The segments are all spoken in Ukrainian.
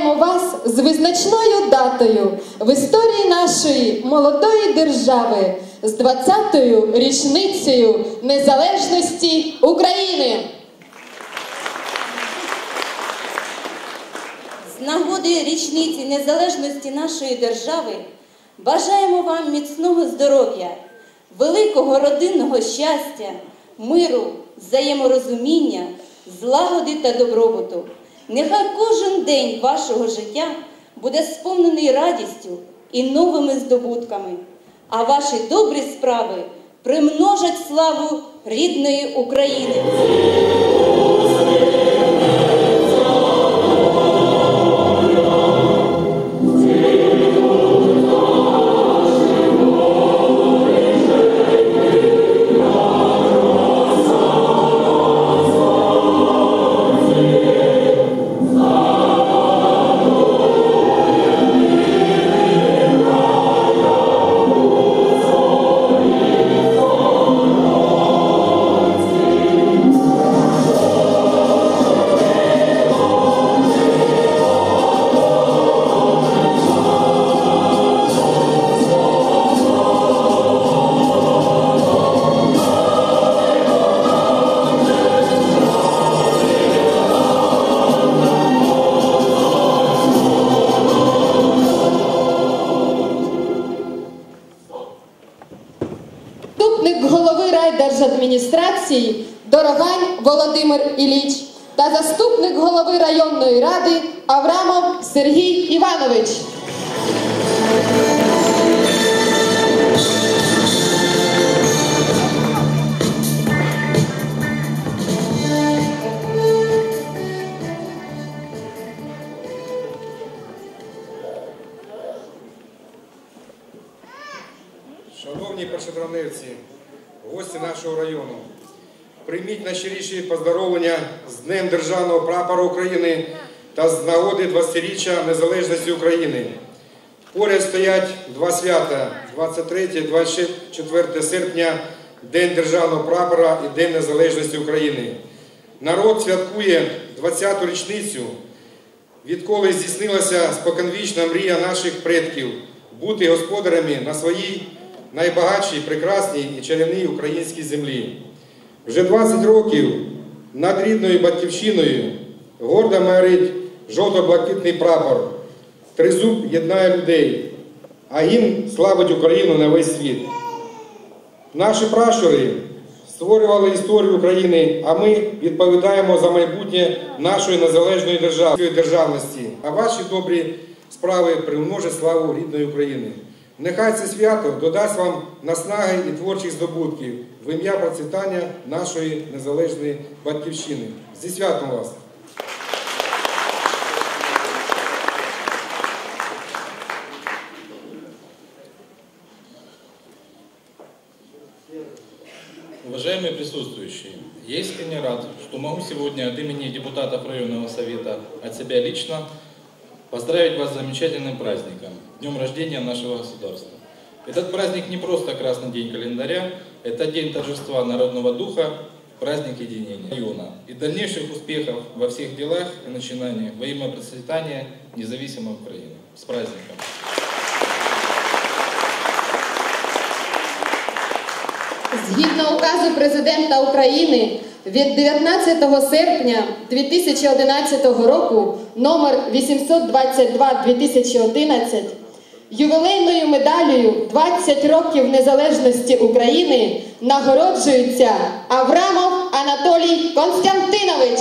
вітаємо вас з визначною датою в історії нашої молодої держави з 20-ю річницею незалежності України. З нагоди річниці незалежності нашої держави бажаємо вам міцного здоров'я, великого родинного щастя, миру, взаєморозуміння, злагоди та добробуту. Нехай кожен день вашого життя буде сповнений радістю і новими здобутками, а ваші добрі справи примножать славу рідної України. Та заступник голови районної ради Аврамов Сергій Іванович. Шановні першотравневці, гості нашого району, прийміть найщиріші поздоровлення з Днем Державного прапора України та з нагоди 20-річчя Незалежності України. Поряд стоять два свята 23-24 серпня, День Державного прапора і День Незалежності України. Народ святкує 20-ту річницю відколи здійснилася споконвічна мрія наших предків бути господарями на своїй найбагатшій, прекрасній і чарівній українській землі. Вже 20 років над рідною батьківщиною гордо майорить жовто-блакитний прапор. Тризуб єднає людей, а гімн славить Україну на весь світ. Наші пращури створювали історію України, а ми відповідаємо за майбутнє нашої незалежної державності. А ваші добрі справи примножать славу рідної України. Нехай це свято додасть вам наснаги і творчих здобутків в ім'я процвітання нашої незалежної батьківщини. Зі святом вас! Уважаемые присутствующие, я искренне рад, что могу сегодня от имени депутатов районного совета, от себя лично, поздравить вас с замечательным праздником, днем рождения нашего государства. Этот праздник не просто красный день календаря, это день торжества народного духа, праздник единения района и дальнейших успехов во всех делах и начинаниях во имя процветания независимой Украины. С праздником! Згідно указу президента України від 19 серпня 2011 року номер 822-2011 ювілейною медаллю 20 років незалежності України нагороджується Аврамов Анатолій Константинович.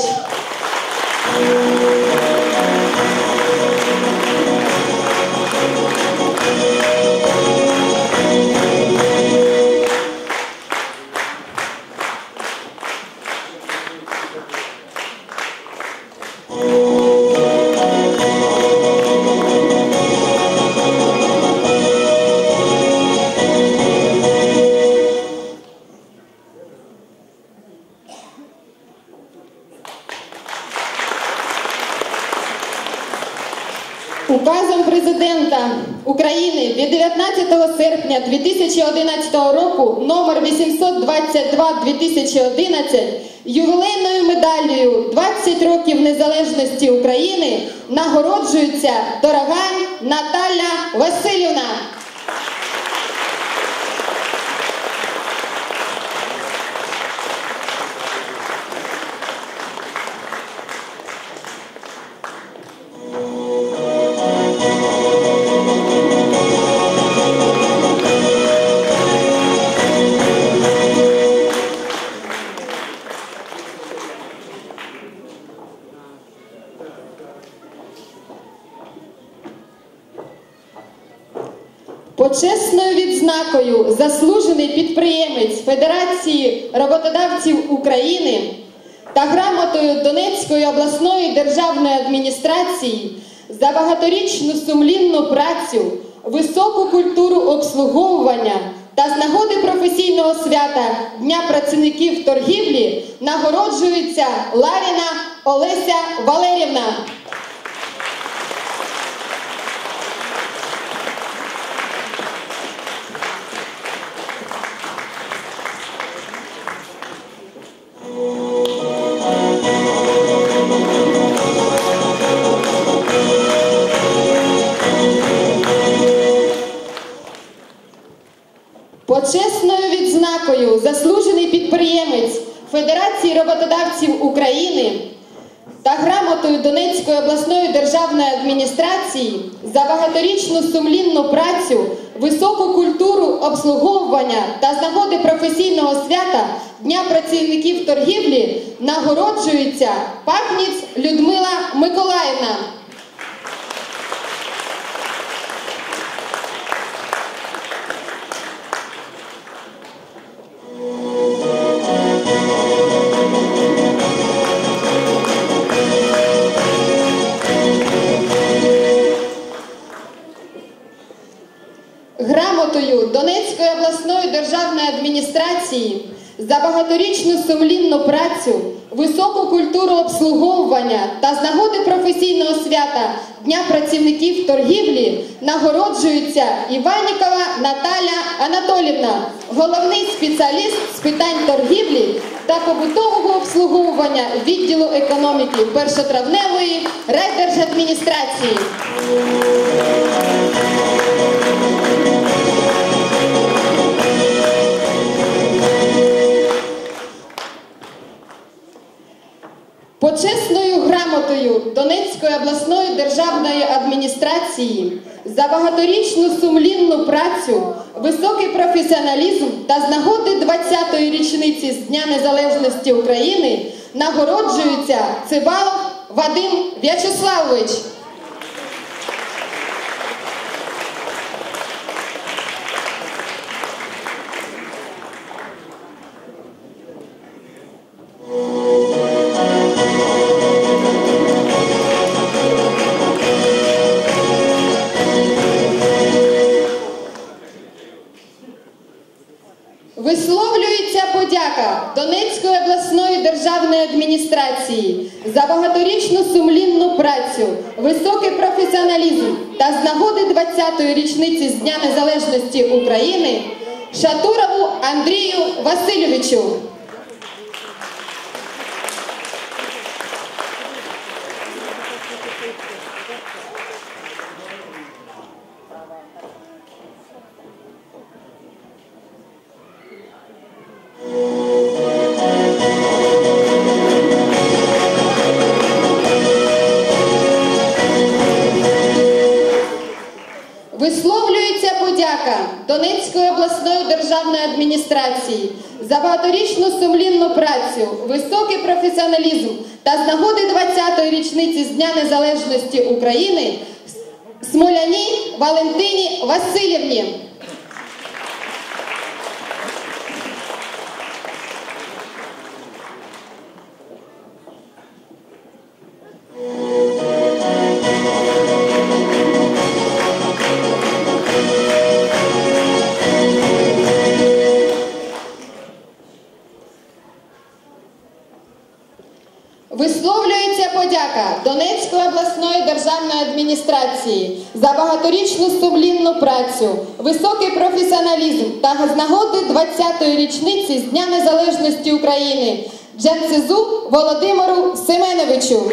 Указом президента України від 19 серпня 2011 року номер 822-2011 ювілейною медаллю 20 років незалежності України нагороджується дорога Наталя Васильівна. Почесною відзнакою заслужений підприємець Федерації роботодавців України та грамотою Донецької обласної державної адміністрації за багаторічну сумлінну працю, високу культуру обслуговування та з нагоди професійного свята Дня працівників торгівлі нагороджується Ларіна Олеся Валерівна. Почесною відзнакою заслужений підприємець Федерації роботодавців України та грамотою Донецької обласної державної адміністрації за багаторічну сумлінну працю, високу культуру обслуговування та з професійного свята Дня працівників торгівлі нагороджується Пахніць Людмила Миколаївна. Багаторічну сумлінну працю, високу культуру обслуговування та з нагоди професійного свята Дня працівників торгівлі нагороджується Іванікова Наталя Анатолівна, головний спеціаліст з питань торгівлі та побутового обслуговування відділу економіки першотравневої райдержадміністрації. Грамотою Донецької обласної державної адміністрації за багаторічну сумлінну працю, високий професіоналізм та з нагоди 20-ї річниці з Дня Незалежності України нагороджується Цибалов Вадим В'ячеславович. Багаторічну сумлінну працю, високий професіоналізм та з нагоди 20-ї річниці з Дня Незалежності України Шатурову Андрію Васильовичу. Багаторічну сумлінну працю, високий професіоналізм та з нагоди 20-ї річниці з Дня Незалежності України Смоляній Валентині Васильівні. Обласної державної адміністрації за багаторічну сумлінну працю, високий професіоналізм та з нагоди 20-ї річниці з Дня Незалежності України Джанцезу Володимиру Семеновичу.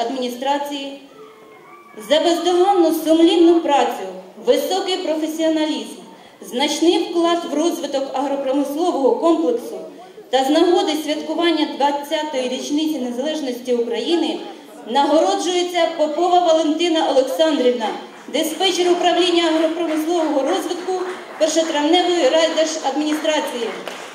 Облдержадміністрації за бездоганну сумлінну працю, високий професіоналізм, значний вклад в розвиток агропромислового комплексу та з нагоди святкування 20-ї річниці незалежності України нагороджується Попова Валентина Олександрівна, диспетчер управління агропромислового розвитку першотравневої райдержадміністрації. Від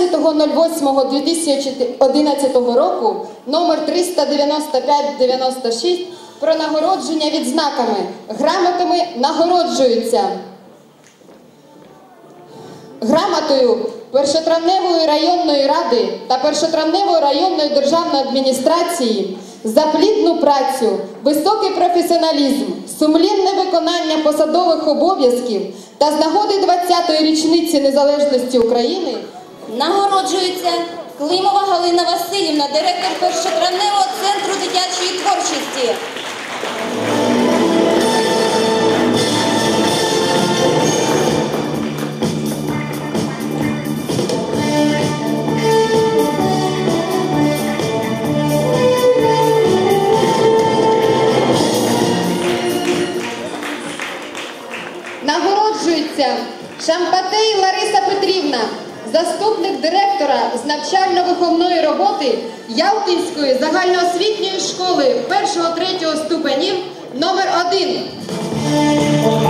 19.08.2011 року номер 39596 про нагородження відзнаками, грамотами нагороджуються. Грамотою першотравневої районної ради та першотравневої районної державної адміністрації за плідну працю, високий професіоналізм, сумлінне виконання посадових обов'язків та з нагоди 20-ї річниці незалежності України Нагороджується Климова Галина Васильівна, директор першотравневого центру дитячої творчості. Заступник директора з навчально-виховної роботи Ялтинської загальноосвітньої школи 1-3 ступенів номер 1